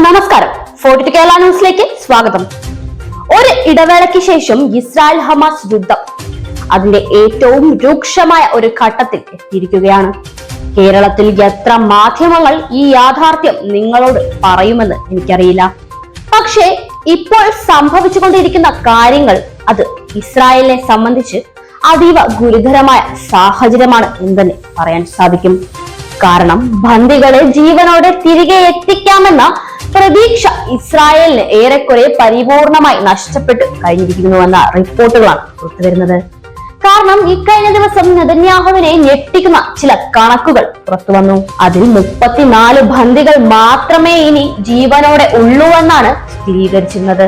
Forty to Kerala ന്യൂസിലേക്ക് സ്വാഗതം. ഒരു ഇടവേളയ്ക്ക് ശേഷം ഇസ്രായേൽ ഹമാസ് യുദ്ധം. അതിന്റെ ഏറ്റവും രൂക്ഷമായ ഒരു ഘട്ടത്തിൽ എത്തിയിരിക്കുകയാണ്. കേരളത്തിൽ എത്ര മാധ്യമങ്ങൾ ഈ യാഥാർത്ഥ്യം നിങ്ങളോട് പറയുമെന്ന് എനിക്കറിയില്ല. പക്ഷേ ഇപ്പോൾ സംഭവിച്ചുകൊണ്ടിരിക്കുന്ന കാര്യങ്ങൾ അത് ഇസ്രായേലിനെ സംബന്ധിച്ച് അതീവ ഗുരുതരമായ സാഹചര്യമാണ് എന്ന് തന്നെ പറയാൻ സാധിക്കും. കാരണം ബന്ദികളെ ജീവനോടെ തിരികെ എത്തിക്കാമെന്ന പ്രതീക്ഷ ഇസ്രായേലിന് ഏറെക്കുറെ പരിപൂർണമായി നഷ്ടപ്പെട്ടു കഴിഞ്ഞിരിക്കുന്നുവെന്ന റിപ്പോർട്ടുകളാണ് പുറത്തുവരുന്നത്. കാരണം ഇക്കഴിഞ്ഞ ദിവസം നെതന്യാഹുവിനെ ഞെട്ടിക്കുന്ന ചില കണക്കുകൾ പുറത്തു വന്നു അതിൽ മുപ്പത്തിനാല് ബന്ദികൾ മാത്രമേ ഇനി ജീവനോടെ ഉള്ളൂ എന്നാണ് സ്ഥിരീകരിച്ചിരുന്നത്.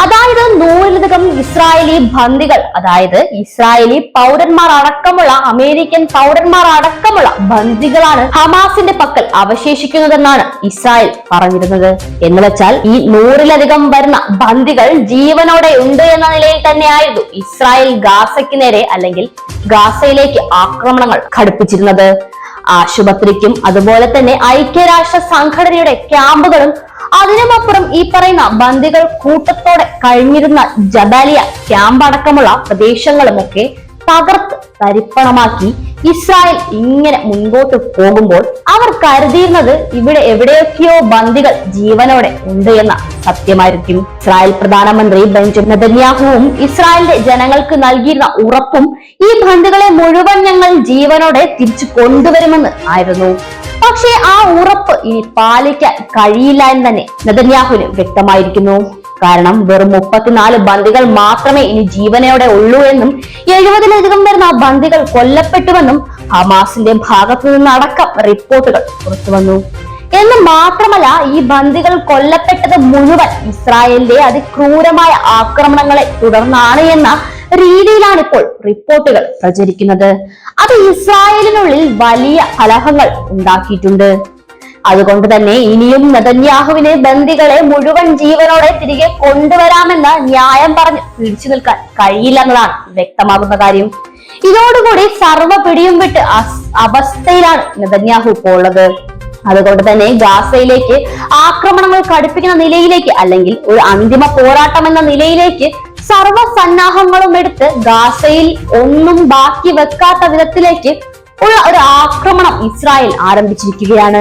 അതായത് നൂറിലധികം ഇസ്രായേലി ബന്ദികൾ അതായത് ഇസ്രായേലി പൗരന്മാർ അടക്കമുള്ള അമേരിക്കൻ പൗരന്മാർ അടക്കമുള്ള ബന്ദികളാണ് ഹമാസിന്റെ പക്കൽ അവശേഷിക്കുന്നതെന്നാണ് ഇസ്രായേൽ പറഞ്ഞിരുന്നത്. എന്ന് വെച്ചാൽ ഈ നൂറിലധികം വരുന്ന ബന്ദികൾ ജീവനോടെ ഉണ്ട് എന്ന നിലയിൽ തന്നെയായിരുന്നു ഇസ്രായേൽ ഗാസയ്ക്ക് നേരെ അല്ലെങ്കിൽ ഗാസയിലേക്ക് ആക്രമണങ്ങൾ ഘടിപ്പിച്ചിരുന്നത്. ആശുപത്രിക്കും അതുപോലെ തന്നെ ഐക്യരാഷ്ട്ര സംഘടനയുടെ ക്യാമ്പുകളും അതിനുമപ്പുറം ഈ പറയുന്ന ബന്ദികൾ കൂട്ടത്തോടെ കഴിഞ്ഞിരുന്ന ജബാലിയ ക്യാമ്പ് അടക്കമുള്ള പ്രദേശങ്ങളുമൊക്കെ തകർത്ത് തരിപ്പണമാക്കി ഇസ്രായേൽ ഇങ്ങനെ മുൻപോട്ട് പോകുമ്പോൾ അവർ കരുതിയിരുന്നത് ഇവിടെ എവിടെയൊക്കെയോ ബന്ദികൾ ജീവനോടെ ഉണ്ട് എന്ന സത്യമായിരിക്കും. ഇസ്രായേൽ പ്രധാനമന്ത്രി ബെഞ്ചമിൻ നെതന്യാഹുവും ഇസ്രായേലിന്റെ ജനങ്ങൾക്ക് നൽകിയിരുന്ന ഉറപ്പും ഈ ബന്ദികളെ മുഴുവൻ ഞങ്ങൾ ജീവനോടെ തിരിച്ചു കൊണ്ടുവരുമെന്ന് ആയിരുന്നു. പക്ഷേ ആ ഉറപ്പ് ഇനി പാലിക്കാൻ കഴിയില്ല എന്ന് തന്നെ നെതന്യാഹുവിന് വ്യക്തമായിരിക്കുന്നു. കാരണം വെറും മുപ്പത്തിനാല് ബന്ദികൾ മാത്രമേ ഇനി ജീവനോടെ ഉള്ളൂ എന്നും എഴുപതിലധികം വരുന്ന ബന്ദികൾ കൊല്ലപ്പെട്ടുവെന്നും ഹമാസിന്റെ ഭാഗത്തു നിന്നടക്കം റിപ്പോർട്ടുകൾ പുറത്തു വന്നു. എന്ന് മാത്രമല്ല ഈ ബന്ദികൾ കൊല്ലപ്പെട്ടത് മുഴുവൻ ഇസ്രായേലിന്റെ അതിക്രൂരമായ ആക്രമണങ്ങളെ തുടർന്നാണ് എന്ന രീതിയിലാണ് ഇപ്പോൾ റിപ്പോർട്ടുകൾ പ്രചരിക്കുന്നത്. അത് ഇസ്രായേലിനുള്ളിൽ വലിയ കലഹങ്ങൾ ഉണ്ടാക്കിയിട്ടുണ്ട്. അതുകൊണ്ട് തന്നെ ഇനിയും നെതന്യാഹുവിന് ബന്ദികളെ മുഴുവൻ ജീവനോടെ തിരികെ കൊണ്ടുവരാമെന്ന ന്യായം പറഞ്ഞ് പിടിച്ചു നിൽക്കാൻ കഴിയില്ല എന്നതാണ് വ്യക്തമാകുന്ന കാര്യം. ഇതോടുകൂടി സർവ പിടിയും വിട്ട് അവസ്ഥയിലാണ് നെതന്യാഹു ഇപ്പോൾ ഉള്ളത്. അതുകൊണ്ട് തന്നെ ഗാസയിലേക്ക് ആക്രമണങ്ങൾ കടുപ്പിക്കുന്ന നിലയിലേക്ക് അല്ലെങ്കിൽ ഒരു അന്തിമ പോരാട്ടം എന്ന നിലയിലേക്ക് സർവ സന്നാഹങ്ങളും എടുത്ത് ഗാസയിൽ ഒന്നും ബാക്കി വെക്കാത്ത വിധത്തിലേക്ക് ഉള്ള ഒരു ആക്രമണം ഇസ്രായേൽ ആരംഭിച്ചിരിക്കുകയാണ്.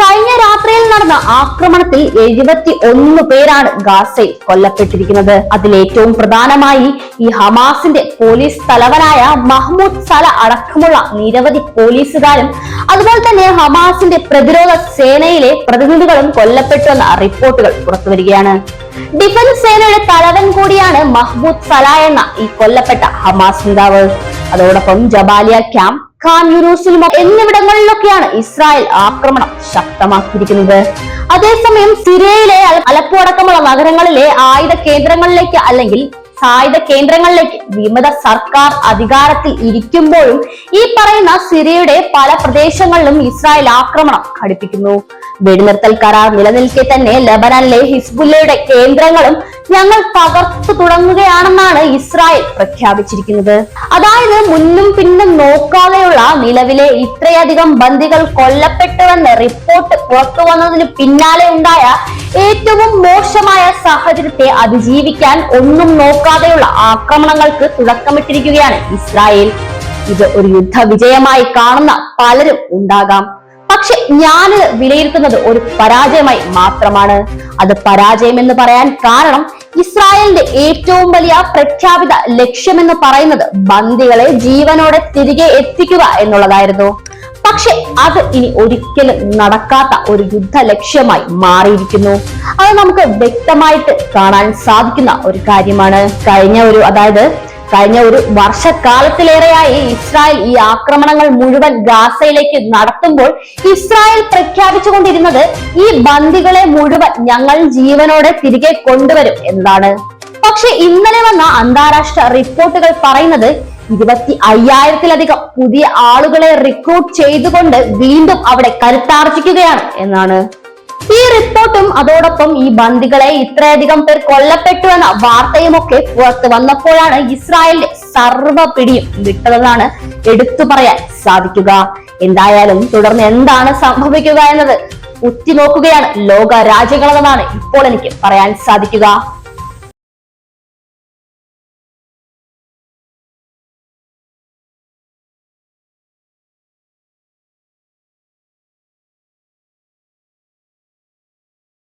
കഴിഞ്ഞ രാത്രിയിൽ നടന്ന ആക്രമണത്തിൽ എഴുപത്തി ഒന്ന് പേരാണ് ഗാസയിൽ കൊല്ലപ്പെട്ടിരിക്കുന്നത്. അതിൽ ഏറ്റവും പ്രധാനമായി ഈ ഹമാസിന്റെ പോലീസ് തലവനായ മഹ്മൂദ് സല അടക്കമുള്ള നിരവധി പോലീസുകാരും അതുപോലെ തന്നെ ഹമാസിന്റെ പ്രതിരോധ സേനയിലെ പ്രതിനിധികളും കൊല്ലപ്പെട്ടുവെന്ന റിപ്പോർട്ടുകൾ പുറത്തുവരികയാണ്. ഡിഫൻസ് സേനയുടെ തലവൻ കൂടിയാണ് മഹ്മൂദ് സല എന്ന ഈ കൊല്ലപ്പെട്ട ഹമാസ് നേതാവ്. അതോടൊപ്പം ജബാലിയ ക്യാമ്പ് ഖാൻ യുറൂസിലും എന്നിവിടങ്ങളിലൊക്കെയാണ് ഇസ്രായേൽ ആക്രമണം ശക്തമാക്കിയിരിക്കുന്നത്. അതേസമയം സിറിയയിലെ അല- അലപ്പോ അടക്കമുള്ള നഗരങ്ങളിലെ ആയുധ കേന്ദ്രങ്ങളിലേക്ക് അല്ലെങ്കിൽ സായുധ കേന്ദ്രങ്ങളിലേക്ക് വിമത സർക്കാർ അധികാരത്തിൽ ഇരിക്കുമ്പോഴും ഈ പറയുന്ന സിറിയയുടെ പല പ്രദേശങ്ങളിലും ഇസ്രായേൽ ആക്രമണം ഘടിപ്പിക്കുന്നു. വെടിനിർത്തൽ കരാർ നിലനിൽക്കെ തന്നെ ലബനാനിലെ ഹിസ്ബുല്ലയുടെ കേന്ദ്രങ്ങളും ഞങ്ങൾ തകർത്തു തുടങ്ങുകയാണെന്നാണ് ഇസ്രായേൽ പ്രഖ്യാപിച്ചിരിക്കുന്നത്. അതായത് മുന്നും പിന്നും നോക്കാതെയുള്ള നിലവിലെ ഇത്രയധികം ബന്ദികൾ കൊല്ലപ്പെട്ടുവെന്ന് റിപ്പോർട്ട് പുറത്തു വന്നതിന് പിന്നാലെ ഉണ്ടായ ഏറ്റവും മോശമായ സാഹചര്യത്തെ അതിജീവിക്കാൻ ഒന്നും നോക്കാതെയുള്ള ആക്രമണങ്ങൾക്ക് തുടക്കമിട്ടിരിക്കുകയാണ് ഇസ്രായേൽ. ഇത് ഒരു യുദ്ധ വിജയമായി കാണുന്ന പലരും ഉണ്ടാകാം. പക്ഷെ ഞാനിത് വിലയിരുത്തുന്നത് ഒരു പരാജയമായി മാത്രമാണ്. അത് പരാജയം എന്ന് പറയാൻ കാരണം ഇസ്രായേലിന്റെ ഏറ്റവും വലിയ പ്രഖ്യാപിത ലക്ഷ്യമെന്ന് പറയുന്നത് ബന്ദികളെ ജീവനോടെ തിരികെ എത്തിക്കുക എന്നുള്ളതായിരുന്നു. പക്ഷെ അത് ഇനി ഒരിക്കലും നടക്കാത്ത ഒരു യുദ്ധ ലക്ഷ്യമായി മാറിയിരിക്കുന്നു. അത് നമുക്ക് വ്യക്തമായിട്ട് കാണാൻ സാധിക്കുന്ന ഒരു കാര്യമാണ്. കഴിഞ്ഞ ഒരു അതായത് കഴിഞ്ഞ ഒരു വർഷക്കാലത്തിലേറെയായി ഇസ്രായേൽ ഈ ആക്രമണങ്ങൾ മുഴുവൻ ഗാസയിലേക്ക് നടത്തുമ്പോൾ ഇസ്രായേൽ പ്രഖ്യാപിച്ചുകൊണ്ടിരുന്നത് ഈ ബന്ദികളെ മുഴുവൻ ഞങ്ങൾ ജീവനോടെ തിരികെ കൊണ്ടുവരും എന്നാണ് പക്ഷെ ഇന്നലെ വന്ന അന്താരാഷ്ട്ര റിപ്പോർട്ടുകൾ പറയുന്നത് ഇരുപത്തി അയ്യായിരത്തിലധികം പുതിയ ആളുകളെ റിക്രൂട്ട് ചെയ്തുകൊണ്ട് വീണ്ടും അവിടെ കരുത്താർജിക്കുകയാണ് എന്നാണ്. ഈ റിപ്പോർട്ടും അതോടൊപ്പം ഈ ബന്ദികളെ ഇത്രയധികം പേർ കൊല്ലപ്പെട്ടു എന്ന വാർത്തയുമൊക്കെ പുറത്ത് വന്നപ്പോഴാണ് ഇസ്രായേലിന്റെ സർവ പിടിയും വിട്ടതെന്നാണ് എടുത്തു പറയാൻ സാധിക്കുക. എന്തായാലും തുടർന്ന് എന്താണ് സംഭവിക്കുക എന്നത് ഉറ്റുനോക്കുകയാണ് ലോക രാജ്യങ്ങളെന്നാണ് ഇപ്പോൾ എനിക്ക് പറയാൻ സാധിക്കുക.